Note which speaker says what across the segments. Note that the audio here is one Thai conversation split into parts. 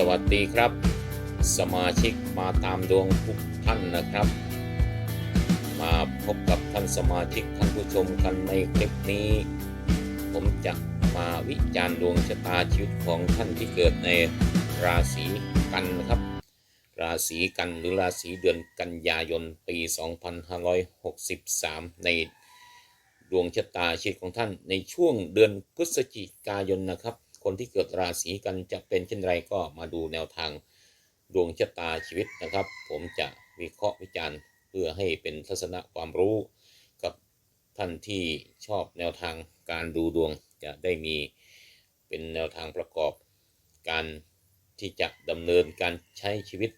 Speaker 1: สวัสดีครับ สมาชิกมาตามดวงทุกท่านนะครับ มาพบกับท่านสมาชิกท่านผู้ชมกันในคลิปนี้ ผมจะมาวิจารณ์ดวงชะตาชีวิตของท่านที่เกิดในราศีกันนะครับ ราศีกันหรือราศีเดือนกันยายนปี 2563 ในดวงชะตาชีวิตของท่านในช่วงเดือนพฤศจิกายนนะครับ คนที่เกิดราศีกันจะเป็นเช่นไรก็มาดูแนวทางดวงชะตาชีวิตนะครับ ผมจะวิเคราะห์วิจารณ์เพื่อให้เป็นทัศนะความรู้ กับท่านที่ชอบแนวทางการดูดวงจะได้มีเป็นแนวทางประกอบการที่จะดำเนินการใช้ชีวิต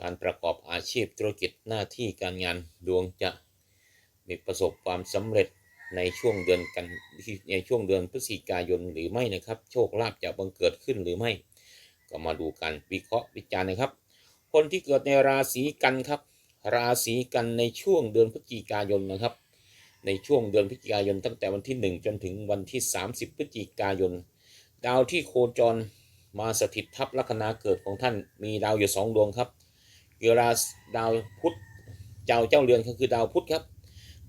Speaker 1: การประกอบอาชีพธุรกิจหน้าที่การงานดวงจะมีประสบความสำเร็จ ในช่วงเดือนกันในช่วงเดือนพฤศจิกายนหรือไม่นะครับ โชคลาภจะบังเกิดขึ้นหรือไม่ ก็มาดูกันวิเคราะห์วิจารณ์นะครับ คนที่เกิดในราศีกันครับ ราศีกันในช่วงเดือนพฤศจิกายนนะครับ ในช่วงเดือนพฤศจิกายนตั้งแต่วันที่ 1 จนถึงวันที่ 30 พฤศจิกายน ดาวที่โคจรมาสถิตทับลัคนาเกิดของท่านมีดาวอยู่สองดวงครับคือราดาวพุธเจ้าเจ้าเรือนก็คือดาวพุธครับ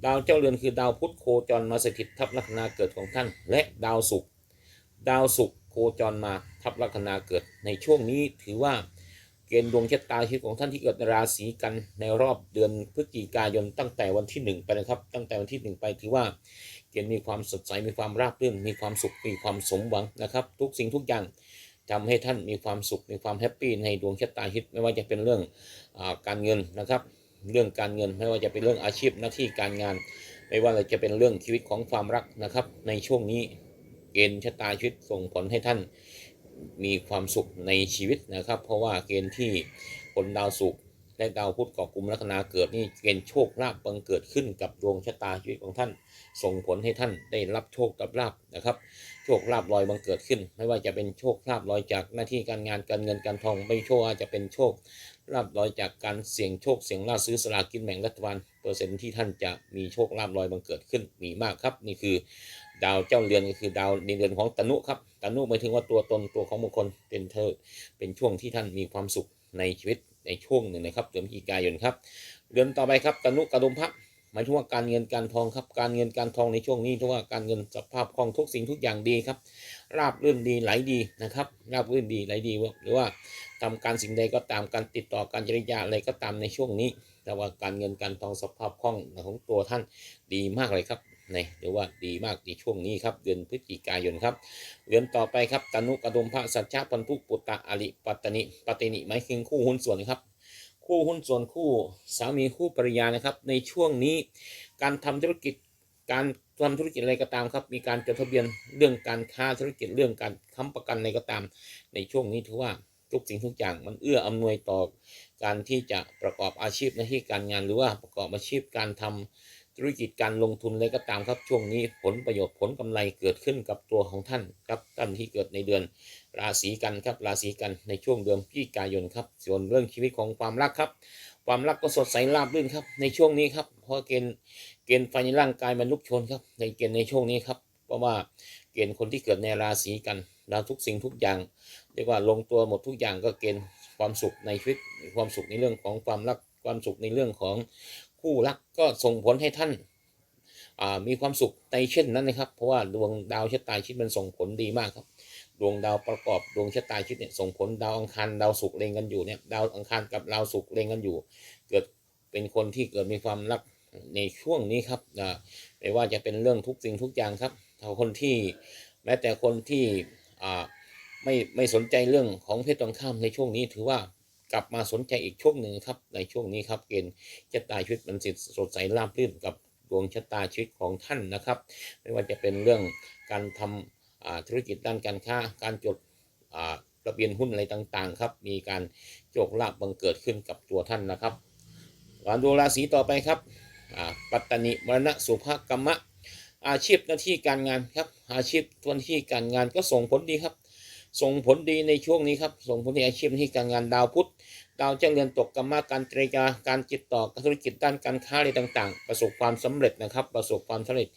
Speaker 1: ดาวเจ้าเรือนคือดาวพุธโคจรมาสถิตทับลัคนาเกิดของท่าน และดาวศุกร์ดาวศุกร์โคจรมาทับลัคนาเกิด ในช่วงนี้ถือว่าเกณฑ์ดวงชะตาชีวิตของท่านที่เกิดในราศีกันในรอบเดือนพฤศจิกายนตั้งแต่วันที่หนึ่งไปนะครับ ตั้งแต่วันที่หนึ่งไปถือว่าเกณฑ์มีความสดใสมีความราบรื่นมีความสุขมีความสมหวังนะครับ ทุกสิ่งทุกอย่างทำให้ท่านมีความสุขมีความแฮปปี้ในดวงชะตาชีวิตไม่ว่าจะเป็นเรื่องอการเงินนะครับ เรื่องการเงินไม่ว่าจะเป็นเรื่องอาชีพหน้าที่การงาน ไม่ว่าจะเป็นเรื่องชีวิตของความรักนะครับ ในช่วงนี้เกณฑ์ชะตาชีวิตส่งผลให้ท่านมีความสุขในชีวิตนะครับ เพราะว่าเกณฑ์ที่คนดาวศุกและดาวพุธก่อกลุ่มลัคนาเกิดนี่เกณฑ์โชคลาภบังเกิดขึ้นกับดวงชะตาชีวิตของท่าน ส่งผลให้ท่านได้รับโชครับลาภนะครับ โชคลาภลอยบังเกิดขึ้น ไม่ว่าจะเป็นโชคลาภลอยจากหน้าที่การงานการเงินการทองไม่โชคอาจจะเป็นโชค ลาบลอยจากการเสี่ยงโชคเสี่ยงลาภซื้อสลากกินแบ่งรัฐบาลเปอร์เซ็นต์ที่ท่านจะมีโชคลาภลอยบังเกิดขึ้นมีมากครับ นี่คือ ดาวเจ้าเรือนก็คือดาวในเรือนของตนุครับตนุหมายถึงว่าตัวตนตัวของบุคคลเป็นเธอ เป็นช่วงที่ท่านมีความสุขในชีวิตในช่วงหนึ่งนะครับเดือนพฤศจิกายนครับเดือนต่อไปครับตนุกระดุมพระหมายถึงว่าการเงินการทองครับการเงินการทองในช่วงนี้ถือว่าการเงินสภาพคล่องทุกสิ่งทุกอย่างดีครับราบรื่นดีไหลดีนะครับราบรื่นดีไหลดีหรือว่า ทำการสิ่งใดก็ตามการติดต่อการจริยาอะไรก็ตามในช่วงนี้แต่ว่าการเงินการทองสภาพคล่องของตัวท่านดีมากเลยครับในหรือว่าดีมากในช่วงนี้ครับ เดือนพฤศจิกายนครับ เดือนต่อไปครับตนุกระดมพระสัจจพันธุปุตตะอริปัตตนิปัตตินิหมายถึงคู่หุ้นส่วนครับ คู่หุ้นส่วนคู่สามีคู่ภรรยานะครับ ในช่วงนี้การทำธุรกิจการทำธุรกิจอะไรก็ตามครับ มีการจดทะเบียนเรื่องการค้าธุรกิจเรื่องการค้ำประกันอะไรก็ตาม ในช่วงนี้ถือว่า ทุกสิ่งทุกอย่างมันเอื้ออำนวยต่อการที่จะประกอบอาชีพหน้าที่การงานหรือว่าประกอบอาชีพการทำธุรกิจการลงทุนอะไรก็ตามครับช่วงนี้ผลประโยชน์ผลกำไรเกิดขึ้นกับตัวของท่านครับท่านที่เกิดในเดือน ราศีกันครับราศีกันในช่วงเดือนพฤศจิกายนครับ ส่วนเรื่องชีวิตของความรักครับ ความรักก็สดใสราบรื่นครับ ในช่วงนี้ครับเพราะเกณฑ์เกณฑ์ไฟในร่างกายมันลุกโชนครับ ในเกณฑ์ในช่วงนี้ครับเพราะว่าเกณฑ์คนที่เกิดในราศีกันดาวทุกสิ่งทุกอย่าง เรียกว่าลงตัวหมดทุกอย่างก็เกณฑ์ความสุขในชีวิตความสุขในเรื่องของความรักความสุขในเรื่องของคู่รักก็ส่งผลให้ท่านมีความสุขในเช่นนั้นนะครับ เพราะว่าดวงดาวชะตาชีวิตมันส่งผลดีมากครับ ดวงดาวประกอบดวงชะตาชีวิตเนี่ยส่งผลดาวอังคารดาวศุกร์เล็งกันอยู่เนี่ยดาวอังคารกับดาวศุกร์เล็งกันอยู่ เกิดเป็นคนที่เกิดมีความรักในช่วงนี้ครับนะไม่ว่าจะเป็นเรื่องทุกสิ่งทุกอย่างครับถ้าคนที่แม้แต่คนที่อ่า ไม่ไม่สนใจเรื่องของเพศตรงข้ามในช่วงนี้ถือว่ากลับมาสนใจอีกช่วงหนึ่งครับในช่วงนี้ครับเกณฑ์ชะตาชีวิตมันสดใสราบรื่นกับดวงชะตาชีวิตของท่านนะครับ ไม่ว่าจะเป็นเรื่องการทำอ่าธุรกิจด้านการค้า การจดระเบียนหุ้นอะไรต่างๆครับ มีการโชคลาภบังเกิดขึ้นกับตัวท่านนะครับการดูราศีต่อไปครับปัตตนิมรณะสุภกรรมะอาชีพหน้าที่การงานครับ อาชีพตัวนที่การงานก็ส่งผลดีครับ ส่งผลดีในช่วงนี้ครับ ส่งผลในอาชีพที่การงานดาวพุธ ดาวเจ้าเรือนตกกรรมการเตรียการติดต่อธุรกิจด้านการค้าอะไรต่างๆ ประสบความสำเร็จนะครับ ประสบความสำเร็จ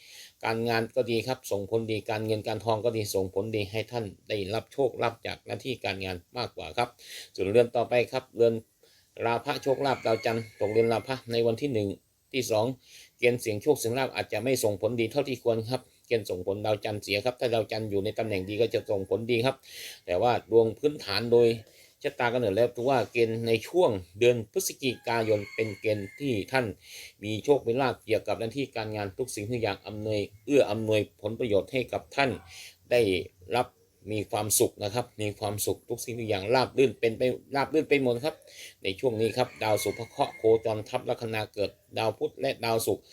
Speaker 1: การงานก็ดีครับ ส่งผลดีการเงินการทองก็ดีส่งผลดีให้ท่านได้รับโชคลาภจากหน้าที่การงานมากกว่าครับ ส่วนเรือนต่อไปครับเรือนราพะโชคลาภดาวจันทร์ตกเรือนราพะในวันที่หนึ่งที่สองเกณฑ์เสียงโชคเสียงลาภอาจจะไม่ส่งผลดีเท่าที่ควรครับ เกณฑ์ส่งผลดาวจันทร์เสียครับ ถ้าดาวจันทร์อยู่ในตำแหน่งดีก็จะส่งผลดีครับ แต่ว่าดวงพื้นฐานโดยชะตากำเนิดแล้วถือว่าเกณฑ์ในช่วงเดือนพฤศจิกายนเป็นเกณฑ์ที่ท่านมีโชคมีลาภเกี่ยวกับหน้าที่การงานทุกสิ่งทุกอย่างอำนวยเอื้ออำนวยผลประโยชน์ให้กับท่านได้รับมีความสุขนะครับ มีความสุขทุกสิ่งทุกอย่างราบรื่นเป็นไปราบรื่นไปหมดครับ ในช่วงนี้ครับดาวศุกร์พระเคราะห์โคจรทับลัคนาเกิด ดาวพุธและดาวศุกร์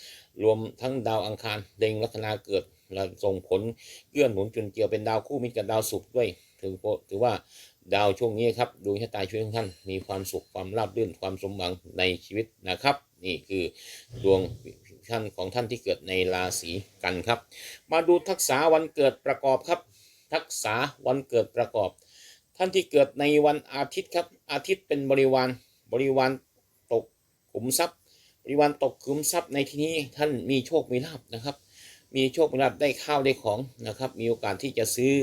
Speaker 1: รวมทั้งดาวอังคารเด็งลัคนาเกิด และส่งผลเกื้อหนุนจุนเจือเป็นดาวคู่มิตรกับดาวศุกร์ด้วย ถือถือว่าดาวช่วงนี้ครับดวงชะตาช่วยท่านมีความสุขความราบรื่นความสมหวังในชีวิตนะครับ นี่คือดวงท่านของท่านที่เกิดในราศีกันครับ มาดูทักษะวันเกิดประกอบครับ ทักษะวันเกิดประกอบ ท่านที่เกิดในวันอาทิตย์ครับ อาทิตย์เป็นบริวารบริวารตกขุมทรัพย์ บริวารตกขุมทรัพย์ในที่นี้ท่านมีโชคมีลาภนะครับ มีโชคมีลาภได้ข้าวได้ของนะครับ มีโอกาสที่จะซื้อ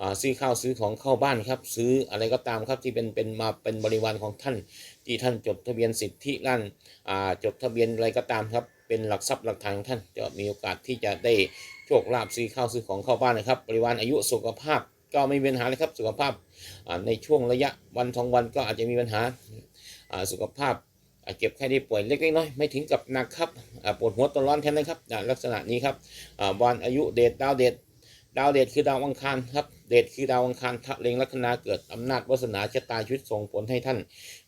Speaker 1: อซื้อข้าวซื้อของเข้าบ้านครับ ซื้ออะไรก็ตามครับที่เป็นเป็นมาเป็นบริวารของท่าน ที่ท่านจดทะเบียนสิทธิลั่นจดทะเบียนอะไรก็ตามครับ เป็นหลักทรัพย์หลักฐานของท่านจะมีโอกาสที่จะได้โชคลาภซื้อข้าวซื้อของเข้าบ้านนะครับ บริวารอายุสุขภาพก็ไม่มีปัญหาเลยครับสุขภาพในช่วงระยะวันสองวันก็อาจจะมีปัญหาสุขภาพ เจ็บแค่ได้ป่วยเล็กๆน้อยไม่ถึงกับหนักครับปวดหัวตัวร้อนแค่นั้นครับลักษณะนี้ครับวันอายุเดชดาวเดชดาวเดชคือดาวอังคารครับ เดชคือดาวอังคารทะเลงลัคนาเกิดอำนาจวาสนาชะตาชีวิตส่งผลให้ท่าน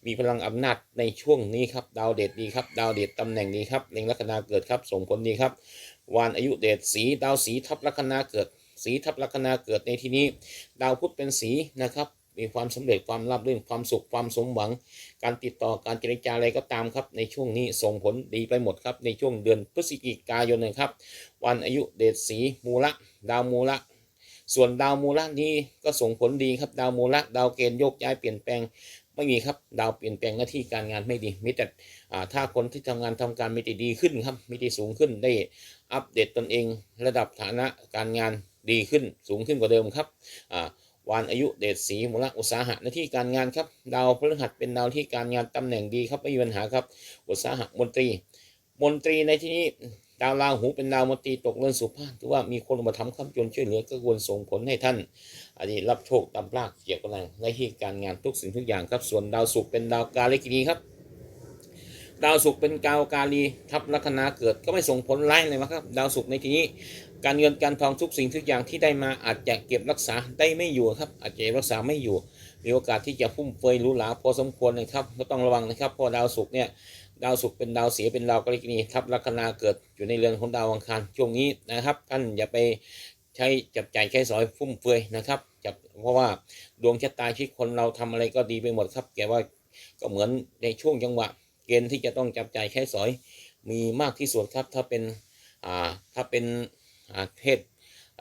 Speaker 1: มีพลังอำนาจในช่วงนี้ครับ ดาวเดชดีครับ ดาวเดชตำแหน่งดีครับเลงลัคนาเกิดครับ ส่งผลดีครับวันอายุเดชสีดาวสีทับลัคนาเกิด สีทับลัคนาเกิดในที่นี้ ดาวพุธเป็นสีนะครับ มีความสำเร็จความราบรื่นความสุขความสมหวัง การติดต่อการเจรจาอะไรก็ตามครับ ในช่วงนี้ส่งผลดีไปหมดครับ ในช่วงเดือนพฤศจิกายนนะครับ วันอายุเดชสีมูละดาวมูละส่วนดาวมูละนี้ก็ส่งผลดีครับดาวมูละดาวเกณฑ์โยกย้ายเปลี่ยนแปลงไม่มีครับดาวเปลี่ยนแปลงหน้าที่การงานไม่ดีมีแต่ถ้าคนที่ทำงานทำการมีแต่ดีขึ้นครับมีแต่สูงขึ้นได้อัปเดตตนเอง ระดับฐานะการงานดีขึ้นสูงขึ้นกว่าเดิมครับ อ่าวันอายุเดชสีมูลอุตสาหะหน้าที่การงานครับ ดาวพฤหัสเป็นดาวที่การงานตำแหน่งดีครับไม่มีปัญหาครับ อุตสาหะมนตรี มนตรีในที่นี้ดาวราหูเป็นดาวมนตรีตกเรือนสุภาพถือว่ามีคนมาทำคำจนช่วยเหลือก็ควรส่งผลให้ท่านอันนี้รับโชคตามลากเกี่ยวกับหน้าที่การงานทุกสิ่งทุกอย่างครับ ส่วนดาวศุกร์เป็นดาวกาลิกินีครับดาวศุกร์เป็นกาวกาลีทับลัคนาเกิดก็ไม่ส่งผลร้ายเลยนะครับ ดาวศุกร์ในที่นี้ การเงินการทองทุกสิ่งทุกอย่างที่ได้มาอาจจะเก็บรักษาได้ไม่อยู่ครับ อาจจะรักษาไม่อยู่ มีโอกาสที่จะฟุ่มเฟือยหรูหราพอสมควรนะครับก็ต้องระวังนะครับเพราะดาวศุกร์เนี่ยดาวศุกร์เป็นดาวเสียเป็นดาวกรกินีทับลัคนาเกิดอยู่ในเรือนของดาวอังคารช่วงนี้นะครับ ท่านอย่าไปใช้จับจ่ายใช้สอยฟุ่มเฟือยนะครับจับเพราะว่าดวงชะตาชีวิตคนเราทำอะไรก็ดีไปหมดครับ แกว่าก็เหมือนในช่วงจังหวะ เกณฑ์ที่จะต้องจับจ่ายใช้สอย มีมากที่สุดครับถ้าเป็นอ่าถ้าเป็น เพศ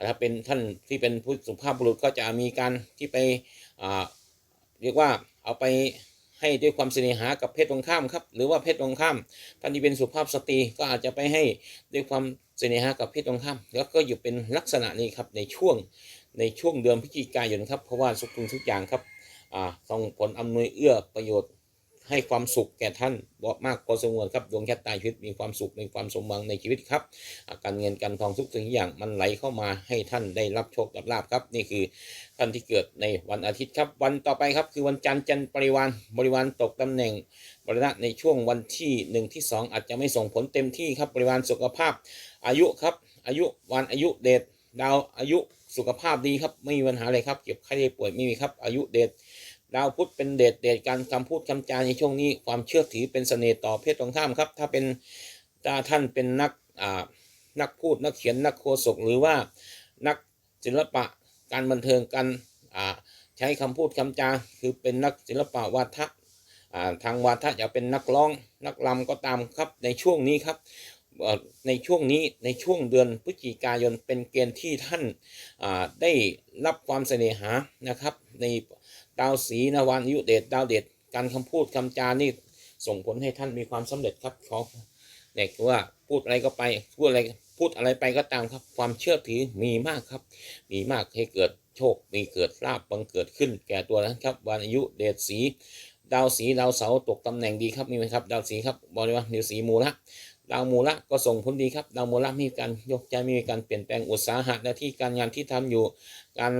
Speaker 1: ถ้าเป็นท่านที่เป็นผู้สุภาพบุรุษก็จะมีการที่ไปเรียกว่าเอาไปให้ด้วยความเสน่หากับเพศตรงข้ามครับหรือว่าเพศตรงข้ามท่านที่เป็นสุภาพสตรีก็อาจจะไปให้ด้วยความเสน่หากับเพศตรงข้าม แล้วก็อยู่เป็นลักษณะนี้ครับในช่วงในช่วงเดือนพฤศจิกายนครับเพราะว่าทุกทุกทุกอย่างครับส่งผลอำนวยเอื้อประโยชน์ ให้ความสุขแก่ท่านบอกมากพอสมควรครับดวงชะตาชีวิตมีความสุขมีความสมหวังในชีวิตครับ การเงินการทองทุกสิ่งทุกอย่างมันไหลเข้ามาให้ท่านได้รับโชครับลาบครับ นี่คือท่านที่เกิดในวันอาทิตย์ครับ วันต่อไปครับคือวันจันทร์จันทร์บริวารบริวารตกตำแหน่งบริณะในช่วงวันที่หนึ่งที่สองอาจจะไม่ส่งผลเต็มที่ครับบริวารสุขภาพ อายุครับอายุวันอายุเดชดาวอายุสุขภาพดีครับไม่มีปัญหาเลยครับเจ็บไข้ได้ป่วยไม่มีครับอายุเดช ดาวพุธเป็นเดชเดชการคำพูดคำจาในช่วงนี้ความเชื่อถือเป็นเสน่ห์ต่อเพศตรงข้ามครับ ถ้าเป็นถ้าท่านเป็นนักอ่านักพูดนักเขียนนักโฆษกหรือว่านักศิลปะการบันเทิงการอ่าใช้คำพูดคำจาคือเป็นนักศิลปะวาทะอ่าทางวาทะจะเป็นนักร้องนักรำก็ตามครับในช่วงนี้ครับในช่วงนี้ในช่วงเดือนพฤศจิกายนเป็นเกณฑ์ที่ท่านได้รับความเสน่หานะครับใน ดาวสีนวันอายุเดชดาวเดชการคำพูดคำจานี่ส่งผลให้ท่านมีความสำเร็จครับขอเนี่ยคือว่าพูดอะไรก็ไปพูดอะไรพูดอะไรไปก็ตามครับ ความเชื่อถือมีมากครับ มีมากให้เกิดโชค มีเกิดลาบบังเกิดขึ้น แก่ตัวนั้นครับวันอายุเดชสีดาวสีดาวเสาตกตำแหน่งดีครับมีไหมครับดาวสีครับบอกเลยว่าดาวสีมูละดาวมูละก็ส่งผลดีครับดาวมูละมีการยกใจมีการเปลี่ยนแปลงอุตสาหะหน้าที่การงานที่ทำอยู่ การ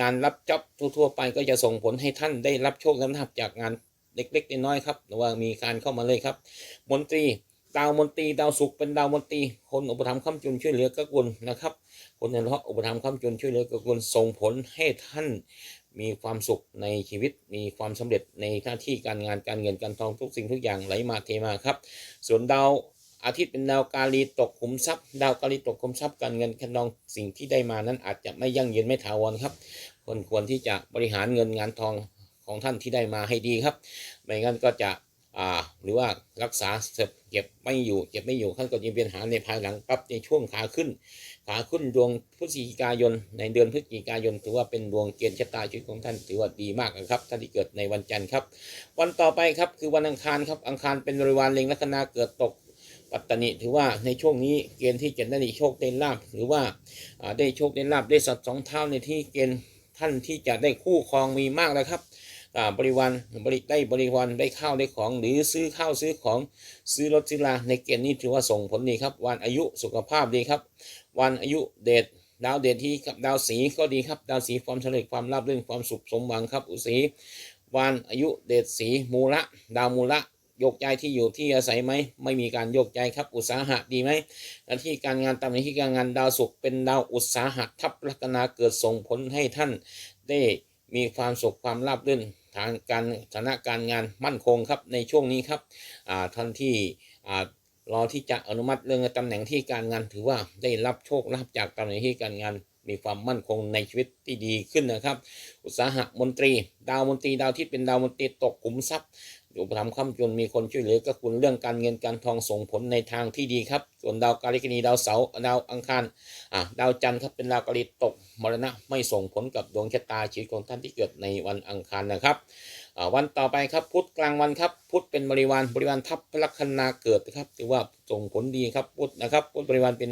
Speaker 1: งานรับจ็อบทั่วๆไปก็จะส่งผลให้ท่านได้รับโชคลาภจากงานเล็กๆน้อยๆครับหรือว่ามีการเข้ามาเลยครับ มนตรีดาวมนตรีดาวศุกร์เป็นดาวมนตรีคนอุปถัมภ์ค้ำจุนช่วยเหลือก็กุลนะครับคนในเพราะอุปถัมภ์ค้ำจุนช่วยเหลือก็กุลส่งผลให้ท่านมีความสุขในชีวิต มีความสำเร็จในหน้าที่การงานการเงินการทองทุกสิ่งทุกอย่างไหลมาเทมาครับ ส่วนดาว อาทิตย์เป็นดาวกาลีตกขุมทรัพย์ ดาวกาลีตกขุมทรัพย์การเงินการทองสิ่งที่ได้มานั้นอาจจะไม่ยั่งยืนไม่ถาวรครับคนควรที่จะบริหารเงินงานทองของท่านที่ได้มาให้ดีครับ ไม่งั้นก็จะอ่าหรือว่ารักษาเก็บไม่อยู่เก็บไม่อยู่ท่านก็จะมีปัญหาในภายหลังปั๊บในช่วงขาขึ้น ขาขึ้นดวงพฤศจิกายน ในเดือนพฤศจิกายนถือว่าเป็นดวงเกณฑ์ชะตาชีวิตของท่านถือว่าดีมากนะครับท่านที่เกิดในวันจันทร์ครับ วันต่อไปครับคือวันอังคารครับอังคารเป็นบริวารเล็งลัคนาเกิดตก ปัตตานีถือว่าในช่วงนี้เกณฑ์ที่จะได้โชคได้ลาบหรือว่าได้โชคได้ลาบได้สัตว์สองเท้าในที่เกณฑ์ท่านที่จะได้คู่ครองมีมากแล้วครับบริวารบริได้บริวารได้ข้าวได้ของ หรือซื้อข้าวซื้อของซื้อรถซื้อลาในเกณฑ์นี้ถือว่าส่งผลดีครับวันอายุสุขภาพดีครับ วันอายุเดชดาวเดชที่กับดาวสีก็ดีครับ ดาวสีความเร็จความราบรื่นความสุขสมหวังครับ อุสีวันอายุเดชสีมูละ ดาวมูละ โยกย้ายที่อยู่ที่อาศัยไหมไม่มีการโยกย้ายครับอุตสาหะดีไหมหน้าที่การงานตำแหน่งที่การงานดาวศุกร์เป็นดาวอุตสาหะทับลัคนาเกิดส่งผลให้ท่านได้มีความสุขความราบรื่นทางการฐานะการงานมั่นคงครับในช่วงนี้ครับท่านที่รอที่จะอนุมัติเรื่องตำแหน่งที่การงานถือว่าได้รับโชคลาภจากตำแหน่งที่การงานมีความมั่นคงในชีวิตที่ดีขึ้นนะครับ อุตสาหะมนตรี ดาวมนตรีดาวที่เป็นดาวมนตรีตกขุมทรัพย์ อุปถัมภ์ค้ำจุนมีคนช่วยเหลือก็คุณเรื่องการเงินการทองส่งผลในทางที่ดีครับ ส่วนดาวกาลิกนีดาวเสาร์ดาวอังคารอ่าดาวจันทร์ครับเป็นดาวกาลิตกมรณะไม่ส่งผลกับดวงชะตาชีวิตของท่านที่เกิดในวันอังคารนะครับวันต่อไปครับพุธกลางวันครับพุธเป็นบริวารบริวารทัพพลัคนาเกิดครับถือว่าส่งผลดีครับพุธนะครับพุธบริวารเป็น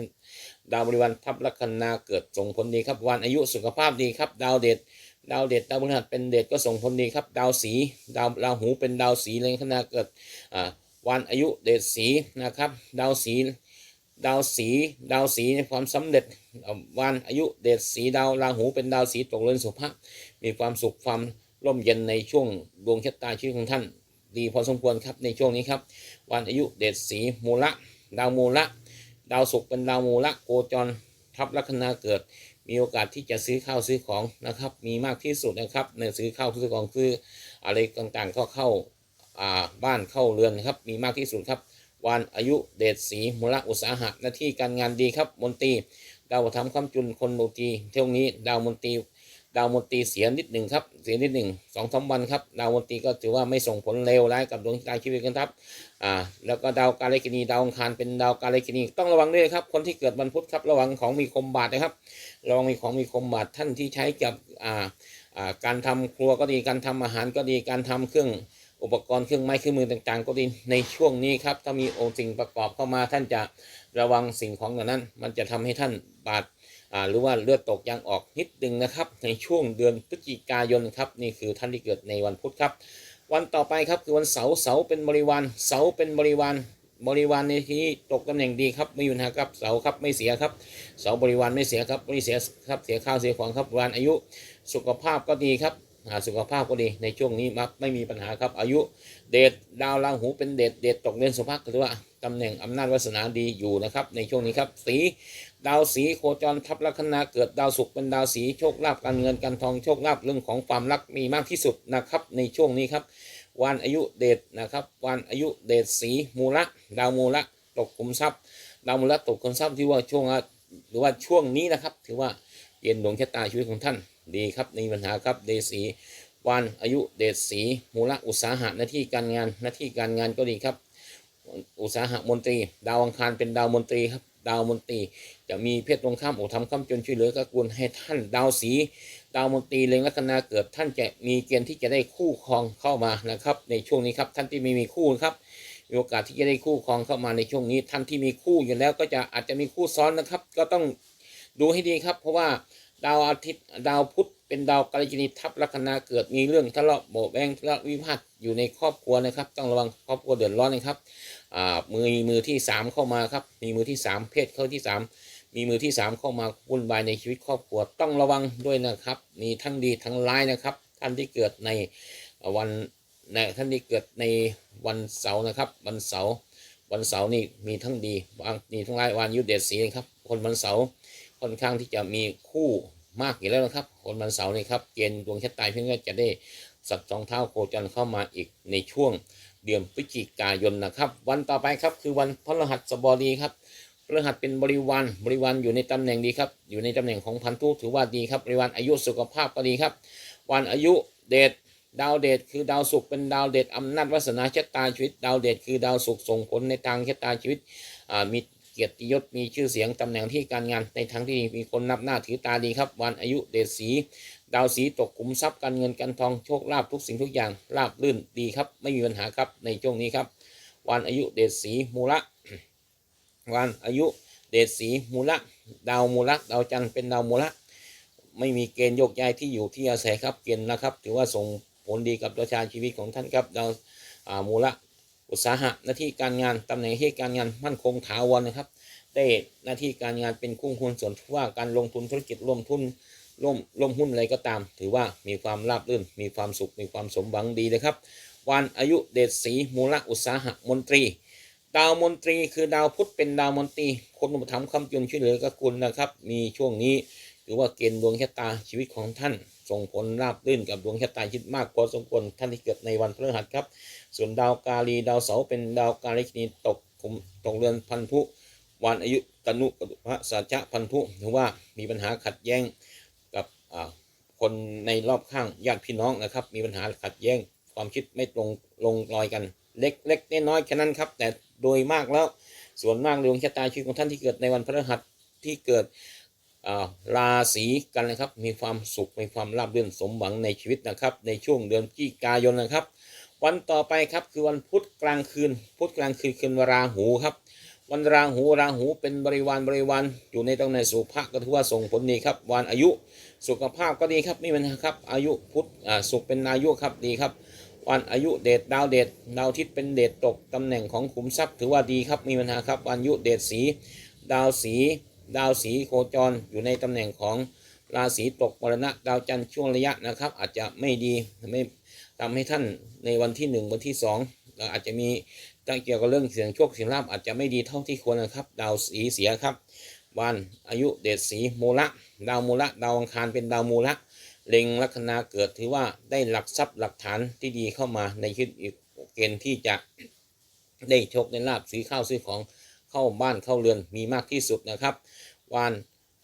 Speaker 1: ดาวบริวารทัพลัคนาเกิดส่งผลดีครับ วันอายุสุขภาพดีครับ ดาวเด็ด ดาวเด็ดดาวพฤหัสเป็นเด็ดก็ส่งผลดีครับ ดาวสีดาวราหูเป็นดาวสีเลยขณะเกิดวันอายุเด็ดสีนะครับ ดาวสีดาวสีดาวสีในความสำเร็จวันอายุเด็ดสีดาวราหูเป็นดาวสีตกเรือนสุภาพมีความสุขความร่มเย็นในช่วงดวงชะตาชีวิตของท่าน ดีพอสมควรครับในช่วงนี้ครับ วันอายุเด็ดสีมูละ ดาวมูละ ดาวศุกร์เป็นดาวมูละโคจรทับลัคนาเกิด มีโอกาสที่จะซื้อข้าวซื้อของนะครับ มีมากที่สุดนะครับในซื้อข้าวซื้อของซื้ออะไรต่างๆ ก็เข้าบ้านเข้าเรือนครับ มีมากที่สุดครับวันอายุเดชสีมูลอุตสาหะหน้าที่การงานดีครับมนตรีดาวธรรมคำจุนคนมตีเที่ยวนี้ดาวมนตรี ดาวมนตรีเสียนิดหนึ่งครับ เสียนิดหนึ่งสองสามวันครับดาวมนตรีก็ถือว่าไม่ส่งผลเลวร้ายกับดวงชะตาชีวิตกันครับอ่าแล้วก็ดาวกาเลกินีดาวอังคารเป็นดาวกาเลกินีต้องระวังด้วยครับ คนที่เกิดวันพุธครับระวังของมีคมบาดนะครับระวังมีของมีคมบาดท่านที่ใช้กับอ่าอ่าการทำครัวก็ดีการทำอาหารก็ดีการทำเครื่องอุปกรณ์เครื่องไม้เครื่องมือต่างๆ ก็ดีในช่วงนี้ครับถ้ามีองค์สิ่งประกอบเข้ามาท่านจะระวังสิ่งของเหล่านั้น มันจะทำให้ท่านบาด หรือว่าเลือดตกยางออกนิดนึงนะครับ ในช่วงเดือนพฤศจิกายนครับนี่คือท่านที่เกิดในวันพุธครับ วันต่อไปครับคือวันเสาร์เสาร์เป็นบริวารเสาร์เป็นบริวารบริวารในที่นี้ตกตำแหน่งดีครับไม่มีปัญหาครับเสาร์ครับไม่เสียครับเสาร์บริวารไม่เสียครับไม่เสียครับเสียข้าวเสียของครับวันอายุสุขภาพก็ดีครับอ่าสุขภาพก็ดีในช่วงนี้มักไม่มีปัญหาครับอายุเดชดาวราหูเป็นเดชเดชตกเดือนสุภาพหรือว่าตำแหน่งอำนาจวาสนาดีอยู่นะครับในช่วงนี้ครับสี ดาวสีโคจรทับลัคนาเกิดดาวศุกร์เป็นดาวสีโชคลาภการเงินการทองโชคลาภเรื่องของความรักมีมากที่สุดนะครับในช่วงนี้ครับวันอายุเดชนะครับวันอายุเดชสีมูละดาวมูละตกขุมทรัพย์ ดาวมูละตกขุมทรัพย์ที่ว่าช่วงหรือว่าช่วงนี้นะครับ ถือว่าเย็นดวงชะตาชีวิตของท่านดีครับในปัญหาครับเดชสีวันอายุเดชสีมูละอุตสาหะหน้าที่การงานหน้าที่การงานก็ดีครับ อุตสาหะมนตรี ดาวอังคารเป็นดาวมนตรีครับ ดาวมนตรีจะมีเพศตรงข้ามอกทำข้ามจนช่วยเหลือก็กุลให้ท่านดาวสี ดาวมนตรีเล็งลัคนาเกิดท่านจะมีเกณฑ์ที่จะได้คู่ครองเข้ามานะครับ ในช่วงนี้ครับท่านที่ไม่มีคู่ครับมีโอกาสที่จะได้คู่ครองเข้ามาในช่วงนี้ ท่านที่มีคู่อยู่แล้วก็จะอาจจะมีคู่ซ้อนนะครับ ก็ต้องดูให้ดีครับ เพราะว่าดาวอาทิตย์ดาวพุธเป็นดาวกัลยาณิทับลัคนาเกิดมีเรื่องทะเลาะเบาะแวงทะเลาะวิพาทอยู่ในครอบครัวนะครับ ต้องระวังครอบครัวเดือดร้อนนะครับ มือมือที่สามเข้ามาครับ มีมือที่สามเพศเข้าที่สามมีมือที่สามเข้ามาวุ่นวายในชีวิตครอบครัวต้องระวังด้วยนะครับ มีทั้งดีทั้งร้ายนะครับ ท่านที่เกิดในวันในท่านที่เกิดในวันเสาร์นะครับ วันเสาร์วันเสาร์นี่มีทั้งดีบางมีทั้งร้ายวันยุดเดชสีนะครับ คนวันเสาร์ค่อนข้างที่จะมีคู่มากอยู่แล้วนะครับ คนวันเสาร์นี่ครับเกณฑ์ดวงชะตาเพื่อนก็จะได้สักสองเท้าโคจรเข้ามาอีกในช่วง เดือนพฤศจิกายนนะครับ วันต่อไปครับคือวันพฤหัสบดีครับพฤหัสเป็นบริวารบริวารอยู่ในตำแหน่งดีครับอยู่ในตำแหน่งของพันธุถือว่าดีครับบริวารอายุสุขภาพก็ดีครับ วันอายุเดชดาวเดชคือดาวศุกร์เป็นดาวเดชอำนาจวาสนาชะตาชีวิต ดาวเดชคือดาวศุกร์ส่งผลในทางชะตาชีวิตมีเกียรติยศมีชื่อเสียงตำแหน่งที่การงานในทางที่มีคนนับหน้าถือตาดีครับ วันอายุเดชสี ดาวสีตกขุมทรัพย์การเงินการทองโชคลาภทุกสิ่งทุกอย่างราบรื่นดีครับ ไม่มีปัญหาครับในช่วงนี้ครับ วันอายุเดชสีมูละ วันอายุเดชสีมูละ ดาวมูละดาวจันทร์เป็นดาวมูละ ไม่มีเกณฑ์โยกย้ายที่อยู่ที่อาศัยครับเกณฑ์นะครับ ถือว่าส่งผลดีกับประชาชีวิตของท่านครับดาวมูละอุตสาหะหน้าที่การงานตำแหน่งที่การงานมั่นคงถาวรนะครับ ได้หน้าที่การงานเป็นคู่ควรส่วนว่าการลงทุนธุรกิจร่วมทุน ร่วมร่วมหุ้นอะไรก็ตาม ถือว่ามีความราบรื่น มีความสุข มีความสมหวังดีนะครับ วันอายุเดชสีมูลอุตสาหะมนตรี ดาวมนตรีคือดาวพุธเป็นดาวมนตรี คนอุปถัมภ์คำจุนช่วยเหลือกับคุณนะครับ มีช่วงนี้ถือว่าเกณฑ์ดวงชะตาชีวิตของท่าน ส่งผลราบรื่นกับดวงชะตาชีวิตมากพอสมควรท่านที่เกิดในวันพฤหัสครับ ส่วนดาวกาลีดาวเสาเป็นดาวกาลิกนีตกกลุ่มตกเรือนพันธุวันอายุตนุกพระสัจจะพันธุถือว่ามีปัญหาขัดแย้ง คนในรอบข้างญาติพี่น้องนะครับ มีปัญหาขัดแย้งความคิดไม่ตรงลงรอยกัน เล็กเล็กน้อยแค่นั้นครับ แต่โดยมากแล้วส่วนมากดวงชะตาชีวิตของท่านที่เกิดในวันพฤหัสที่เกิดราศีกันนะครับ มีความสุขมีความราบรื่นสมหวังในชีวิตนะครับ ในช่วงเดือนพฤศจิกายนนะครับ วันต่อไปครับคือวันพุธกลางคืน พุธกลางคืนคืนราหูครับ วันราหูราหูเป็นบริวารบริวารอยู่ในตำแหน่งสุภะก็ถือว่าส่งผลดีครับ วันอายุ สุขภาพก็ดีครับไม่มีปัญหาครับ อายุพุธสุขเป็นอายุครับดีครับ วันอายุเดชดาวเดชดาวทิศเป็นเดชตกตำแหน่งของขุมทรัพย์ถือว่าดีครับมีปัญหาครับ วันอายุเดชสี ดาวสี ดาวสีโคจรอยู่ในตำแหน่งของราศีตกมรณะดาวจันทร์ช่วงระยะนะครับ อาจจะไม่ดีไม่ทำให้ท่านในวันที่หนึ่งวันที่สองเราอาจจะมีตั้งเกี่ยวกับเรื่องเสียงโชคเสียงลาภอาจจะไม่ดีเท่าที่ควรนะครับ ดาวสีเสียครับ วันอายุเดชสีโมูละ ดาวมูละดาวอังคารเป็นดาวมูละเล็งลัคนาเกิดถือว่าได้หลักทรัพย์หลักฐานที่ดีเข้ามาในชีวิตอีกเกณฑ์ที่จะได้โชคได้ลาบซื้อข้าวซื้อของเข้าบ้านเข้าเรือนมีมากที่สุดนะครับวัน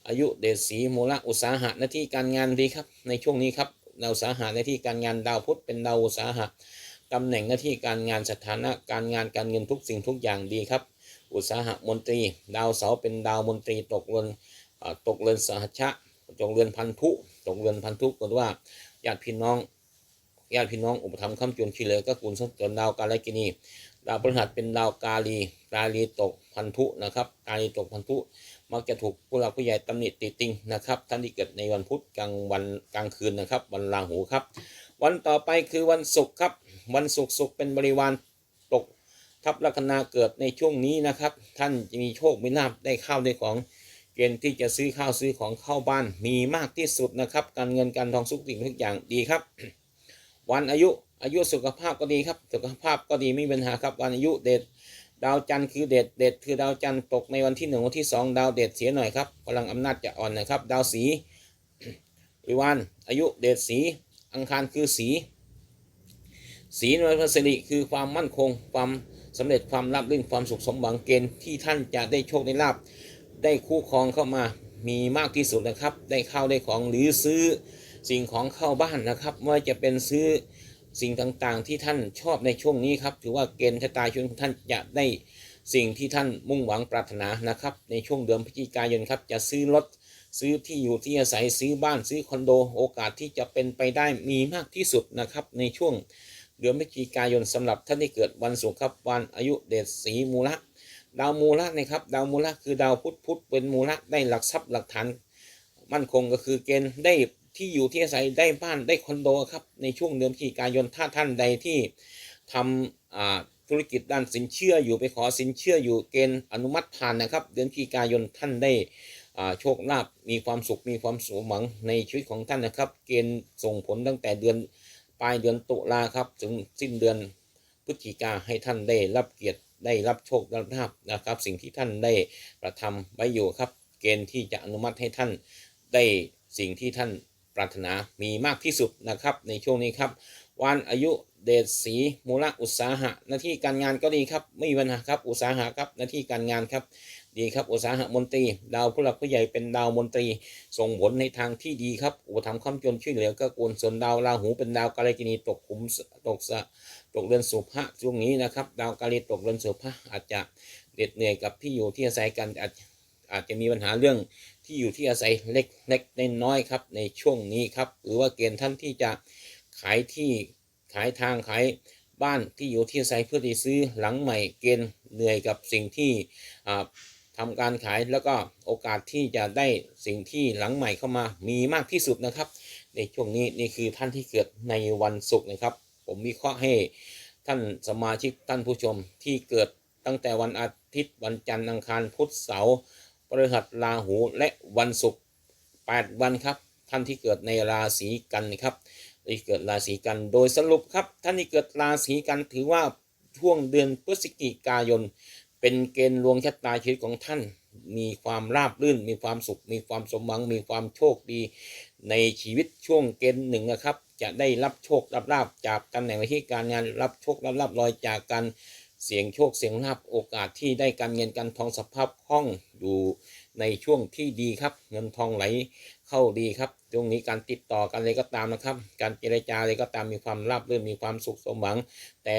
Speaker 1: อายุเดชสีมูละอุตสาหะหน้าที่การงานดีครับ ในช่วงนี้ครับดาวอุตสาหะหน้าที่การงานดาวพุธเป็นดาวอุตสาหะตำแหน่งหน้าที่การงานสถานะการงานการเงินทุกสิ่งทุกอย่างดีครับ อุตสาหะมนตรี ดาวเสาเป็นดาวมนตรีตกเรือน ตกเรือนสหัชะตกเรือนพันธุตกเรือนพันธุก็ว่าญาติพี่น้องญาติพี่น้องอุปถัมภ์คำจุนชีเลอก็กุลส่วนดาวกาลกินีดาวพฤหัสเป็นดาวกาลีกาลีตกพันธุนะครับกาลีตกพันธุมักจะถูกผู้หลักผู้ใหญ่ตำหนิติติงนะครับท่านที่เกิดในวันพุธกลางวันกลางคืนนะครับ วันราหูครับ วันต่อไปคือวันศุกร์ครับ วันศุกร์ศุกร์เป็นบริวารตกทับลัคนาเกิดในช่วงนี้นะครับ ท่านจะมีโชคมีลาภได้ข้าวได้ของ เกณฑ์ที่จะซื้อข้าวซื้อของเข้าบ้านมีมากที่สุดนะครับ การเงินการทองสุขสิ่งทุกอย่างดีครับ วันอายุอายุสุขภาพก็ดีครับสุขภาพก็ดีไม่มีปัญหาครับวันอายุเดชดดาวจันทร์คือเดชเดชคือดาวจันทร์ตกในวันที่หนึ่งวันที่สองดาวเดชเสียหน่อยครับพลังอำนาจจะอ่อนนะครับ ดาวสีอีวันอายุเดชสีอังคารคือสี สีนวลพสิริคือความมั่นคง ความสำเร็จความราบรื่นความสุขสมหวังเกณฑ์ที่ท่านจะได้โชคได้ลาบ ได้คู่ครองเข้ามามีมากที่สุดนะครับ ได้เข้าได้ของหรือซื้อสิ่งของเข้าบ้านนะครับไม่ว่าจะเป็นซื้อสิ่งต่างๆ ที่ท่านชอบในช่วงนี้ครับถือว่าเกณฑ์ชะตาชีวิตของท่านจะได้สิ่งที่ท่านมุ่งหวังปรารถนานะครับ ในช่วงเดือนพฤศจิกายนครับ จะซื้อรถซื้อที่อยู่ที่อาศัยซื้อบ้านซื้อคอนโด โอกาสที่จะเป็นไปได้มีมากที่สุดนะครับ ในช่วงเดือนพฤศจิกายนสำหรับท่านที่เกิดวันศุกร์ครับวันอายุเดชสีมูละ ดาวมูละนะครับดาวมูละคือดาวพุธพุธเป็นมูละได้หลักทรัพย์หลักฐานมั่นคงก็คือเกณฑ์ได้ที่อยู่ที่อาศัยได้บ้านได้คอนโดครับในช่วงเดือนพฤศจิกายนถ้าท่านใดที่ทำอ่าธุรกิจด้านสินเชื่ออยู่ไปขอสินเชื่ออยู่เกณฑ์อนุมัติผ่านนะครับ เดือนพฤศจิกายนท่านได้โชคลาภมีความสุขมีความสมหวังในชีวิตของท่านนะครับ เกณฑ์ส่งผลตั้งแต่เดือนปลายเดือนตุลาครับ ถึงสิ้นเดือนพฤศจิกาให้ท่านได้รับเกียรติ ได้รับโชคได้รับลาภนะครับ สิ่งที่ท่านได้กระทำไว้อยู่ครับ เกณฑ์ที่จะอนุมัติให้ท่านได้สิ่งที่ท่านปรารถนามีมากที่สุดนะครับ ในช่วงนี้ครับ วันอายุเดชสีมูลอุตสาหะหน้าที่การงานก็ดีครับไม่มีปัญหาครับอุตสาหะครับหน้าที่การงานครับ ดีครับอุตสาหะมนตรี ดาวผู้หลักผู้ใหญ่เป็นดาวมนตรี ส่งผลในทางที่ดีครับ อุปถัมภ์คำจนช่วยเหลือก็กวนส่วนดาวราหูเป็นดาวกาลกินีตกขุมตกสะตกเรือนสุภะช่วงนี้นะครับ ดาวกาลีตกเรือนสุภะอาจจะเหน็ดเหนื่อยกับที่อยู่ที่อาศัยกันอาจอาจจะมีปัญหาเรื่องที่อยู่ที่อาศัยเล็กเล็กน้อยครับในช่วงนี้ครับ หรือว่าเกณฑ์ท่านที่จะขายที่ขายทางขายบ้านที่อยู่ที่อาศัยเพื่อที่ซื้อหลังใหม่เกณฑ์เหนื่อยกับสิ่งที่อ่า ทำการขายแล้วก็โอกาสที่จะได้สิ่งที่หลังใหม่เข้ามามีมากที่สุดนะครับ ในช่วงนี้นี่คือท่านที่เกิดในวันศุกร์นะครับ ผมวิเคราะห์ให้ท่านสมาชิกท่านผู้ชมที่เกิดตั้งแต่วันอาทิตย์วันจันทร์อังคารพุธเสาร์พฤหัสราหูและวันศุกร์8วันครับ ท่านที่เกิดในราศีกันนะครับที่เกิดราศีกันโดยสรุปครับ ท่านที่เกิดราศีกันถือว่าช่วงเดือนพฤศจิกายน เป็นเกณฑ์ลวงชะตาชีวิตของท่าน มีความราบรื่น มีความสุข มีความสมหวัง มีความโชคดี ในชีวิตช่วงเกณฑ์หนึ่งนะครับ จะได้รับโชครับลาบจากตำแหน่งหน้าที่การงานรับโชครับลาบลอยจากการเสียงโชคเสียงลาบโอกาสที่ได้การเงินการทองสภาพคล่องอยู่ในช่วงที่ดีครับ เงินทองไหลเข้าดีครับ ตรงนี้การติดต่อกันเลยก็ตามนะครับ การเจรจาเลยก็ตามมีความราบรื่นมีความสุขสมหวัง แต่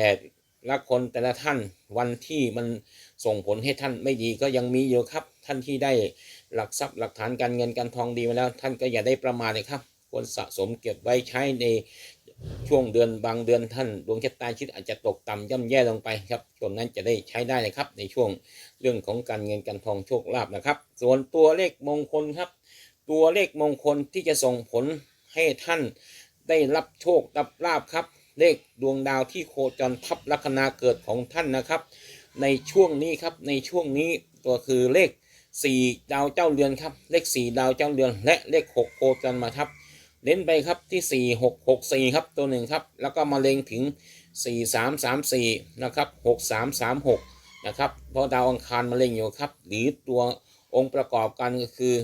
Speaker 1: ละคนแต่ละท่านวันที่มัน ส่งผลให้ท่านไม่ดีก็ยังมีอยู่ครับ ท่านที่ได้หลักทรัพย์หลักฐานการเงินการทองดีมาแล้ว ท่านก็อย่าได้ประมาทเลยครับควรสะสมเก็บไว้ใช้ในช่วงเดือนบางเดือนท่านดวงชะตาชีวิตอาจจะตกต่ำย่ำแย่ลงไปครับช่วงนั้นจะได้ใช้ได้เลยครับ ในช่วงเรื่องของการเงินการทองโชคลาภนะครับ ส่วนตัวเลขมงคลครับ ตัวเลขมงคลที่จะส่งผลให้ท่านได้รับโชครับลาบครับ เลขดวงดาวที่โคจรทับลัคนาเกิดของท่านนะครับ ในช่วงนี้ครับในช่วงนี้ตัวคือเลข 4 ดาวเจ้าเรือนครับเลข 4 ดาวเจ้าเรือน และเลข 6โคจรมาทับเน้นไปครับที่ 4 6 6 4 ครับตัวหนึ่งครับแล้วก็มาเล็งถึง 4 3 3 4 นะครับ6 3 3 6 นะครับเพราะดาวอังคารมาเล็งอยู่ครับ หรือตัวองค์ประกอบกันก็คือ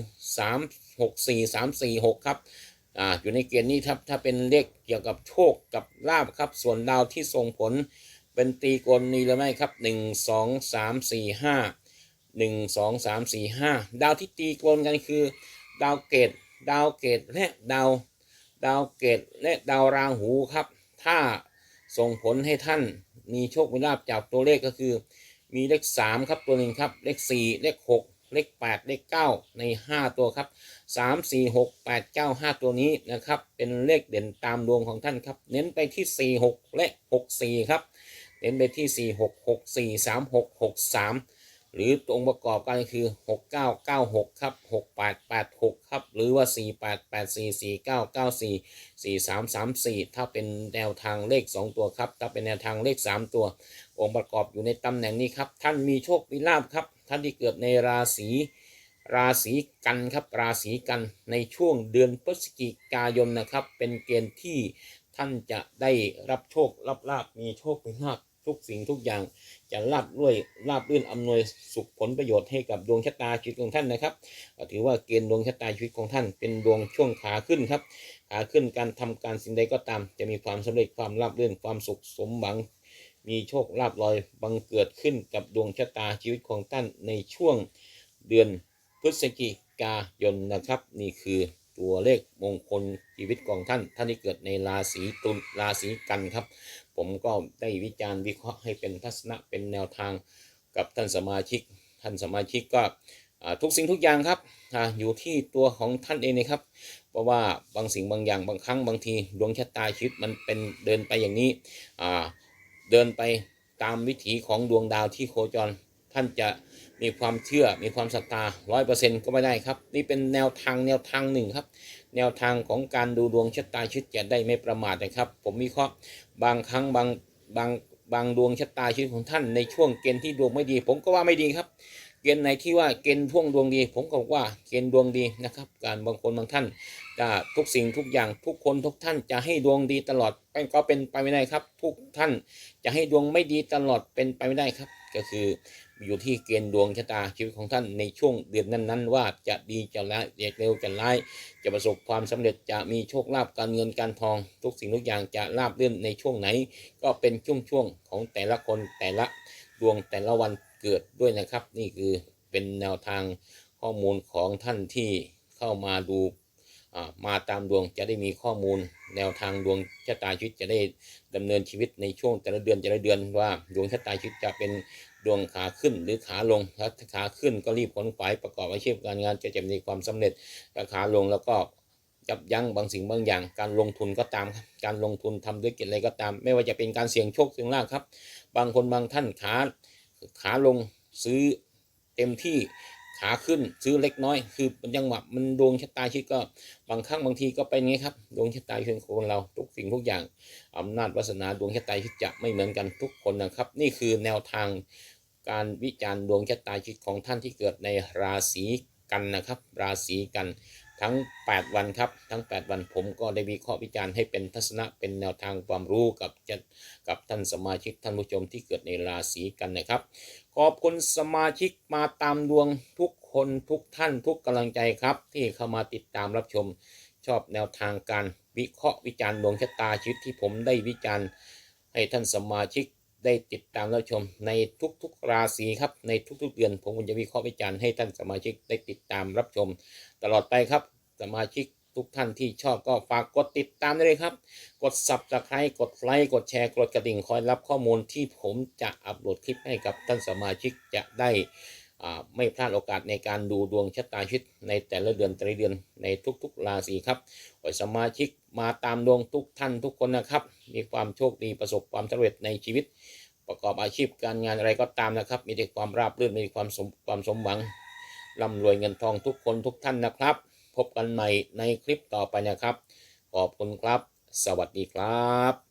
Speaker 1: 3 6 4 3 4 6 ครับอ่าอยู่ในเกณฑ์นี้ครับถ้าเป็นเลขเกี่ยวกับโชคกับลาบครับส่วนดาวที่ส่งผล เป็นตรีโกณนี้หรือไม่ครับหนึ่งสองสามสี่ห้าหนึ่งสองสามสี่ห้าดาวที่ตีโกณกันคือ ดาวเกตดาวเกตและดาวดาวเกตและดาวราหูครับ ถ้าส่งผลให้ท่านมีโชคมีลาบจากตัวเลขก็คือ มีเลขสามครับตัวหนึ่งครับ เลขสี่เลขหกเลขแปดเลขเก้าในห้าตัวครับสามสี่หกแปดเก้าห้าตัวนี้นะครับ เป็นเลขเด่นตามดวงของท่านครับ เน้นไปที่สี่หกและหกสี่ครับ เน้นไปที่สี่หกหกสี่สามหรือองค์ประกอบกันคือหกเก้าเก้าหกครับหกแปดแปดหกครับ หรือว่าสี่แปดแปดสี่สี่เก้าเก้าสี่สี่สามสามสี่ถ้าเป็นแนวทางเลขสองตัวครับ ถ้าเป็นแนวทางเลขสามตัว องค์ประกอบอยู่ในตำแหน่งนี้ครับ ท่านมีโชคมีลาภครับ ท่านที่เกิดในราศีราศีกันครับราศีกันในช่วงเดือนพฤศจิกายนนะครับ เป็นเกณฑ์ที่ท่านจะได้รับโชครับลาบมีโชคมีลาบ ทุกสิ่งทุกอย่างจะลาบด้วยลาบลื่นอำนวยสุขผลประโยชน์ให้กับดวงชะตาชีวิตของท่านนะครับก็ถือว่าเกณฑ์ดวงชะตาชีวิตของท่าน เป็นดวงช่วงขาขึ้นครับขาขึ้นการทำการสิ่งใดก็ตาม จะมีความสำเร็จความราบรื่นความสุขสมหวัง มีโชคลาภลอยบังเกิดขึ้นกับดวงชะตาชีวิตของท่านในช่วงเดือนพฤศจิกายนนะครับ นี่คือ ตัวเลขมงคลชีวิตของท่าน ท่านที่เกิดในราศีตุลราศีกันครับ ผมก็ได้วิจารณ์วิเคราะห์ให้เป็นทัศนะเป็นแนวทางกับท่านสมาชิก ท่านสมาชิกก็ทุกสิ่งทุกอย่างครับออยู่ที่ตัวของท่านเองนะครับ เพราะว่าบางสิ่งบางอย่างบางครั้งบางทีดวงชะตาชีวิตมันเป็นเดินไปอย่างนี้เดินไปตามวิถีของดวงดาวที่โคจรท่านจะ มีความเชื่อมีความศรัทธาร้อยเปอร์เซ็นต์ก็ไม่ได้ครับ นี่เป็นแนวทางแนวทางหนึ่งครับ แนวทางของการดูดวงชะตาชีวิตจะได้ไม่ประมาทนะครับ ผมมีข้อบางครั้งบางบางบางดวงชะตาชีวิตของท่านในช่วงเกณฑ์ที่ดวงไม่ดี ผมก็ว่าไม่ดีครับ เกณฑ์ไหนที่ว่าเกณฑ์พ่วงดวงดี ผมก็บอกว่าเกณฑ์ดวงดีนะครับ การบางคนบางท่านจะทุกสิ่งทุกอย่างทุกคนทุกท่านจะให้ดวงดีตลอดเป็นก็เป็นไปไม่ได้ครับ ทุกท่านจะให้ดวงไม่ดีตลอดเป็นไปไม่ได้ครับ ก็คือ อยู่ที่เกณฑ์ดวงชะตาชีวิตของท่านในช่วงเดือนนั้น ๆ ว่าจะดีจะร้ายจะเร็วจะร้าย จะประสบความสำเร็จจะมีโชคลาภการเงินการทอง ทุกสิ่งทุกอย่างจะราบเรื่อนในช่วงไหน ก็เป็นช่วงๆของแต่ละคนแต่ละดวงแต่ละวันเกิดด้วยนะครับ นี่คือเป็นแนวทางข้อมูลของท่านที่เข้ามาดูมาตามดวงจะได้มีข้อมูล แนวทางดวงชะตาชีวิตจะได้ดำเนินชีวิตในช่วงแต่ละเดือนแต่ละเดือนว่าดวงชะตาชีวิตจะเป็น ดวงขาขึ้นหรือขาลงถ้าขาขึ้นก็รีบขนขวายประกอบอาชีพการงานจะจะมีความสำเร็จถ้าขาลงแล้วก็ยับยั้งบางสิ่งบางอย่าง การลงทุนก็ตามครับการลงทุนทำด้วยกิจอะไรก็ตาม ไม่ว่าจะเป็นการเสี่ยงโชคเสี่ยงลาภครับ บางคนบางท่านขาขาลงซื้อเต็มที่ขาขึ้นซื้อเล็กน้อย คือมันยังหวะมันดวงชะตาชีวิตก็บางครั้งบางทีก็เป็นอย่างนี้ครับดวงชะตาชีวิตของเราทุกสิ่งทุกอย่างอำนาจวาสนาดวงชะตาชีวิตจะไม่เหมือนกันทุกคนนะครับ นี่คือแนวทาง การวิจารณ์ดวงชะตาชีวิตของท่านที่เกิดในราศีกันนะครับ ราศีกันทั้ง 8 วันครับ ทั้ง 8 วันผมก็ได้วิเคราะห์วิจารณ์ให้เป็นทัศนะเป็นแนวทางความรู้กับกับท่านสมาชิกท่านผู้ชมที่เกิดในราศีกันนะครับ ขอบคุณสมาชิกมาตามดวงทุกคนทุกท่านทุกกำลังใจครับ ที่เข้ามาติดตามรับชมชอบแนวทางการวิเคราะห์วิจารณ์ดวงชะตาชีวิตที่ผมได้วิจารณ์ให้ท่านสมาชิก ได้ติดตามรับชมในทุกๆราศีครับในทุกๆเดือน ผมจะวิเคราะห์วิจารณ์ให้ท่านสมาชิกได้ติดตามรับชม ตลอดไปครับสมาชิกทุกท่านที่ชอบก็ฝากกดติดตามได้เลยครับ กด subscribe กดไลค์ กดแชร์ กดกระดิ่งคอยรับข้อมูลที่ผมจะอัปโหลดคลิปให้กับท่านสมาชิกจะได้ ไม่พลาดโอกาสในการดูดวงชะตาชีวิตในแต่ละเดือนแต่ละเดือนในทุกๆ ราศีครับขอสมาชิกมาตามดวงทุกท่านทุกคนนะครับ มีความโชคดีประสบความสำเร็จในชีวิต ประกอบอาชีพการงานอะไรก็ตามนะครับ มีแต่ความราบรื่นมีความสมความสมหวังร่ำรวยเงินทองทุกคนทุกท่านนะครับ พบกันใหม่ในคลิปต่อไปนะครับ ขอบคุณครับ สวัสดีครับ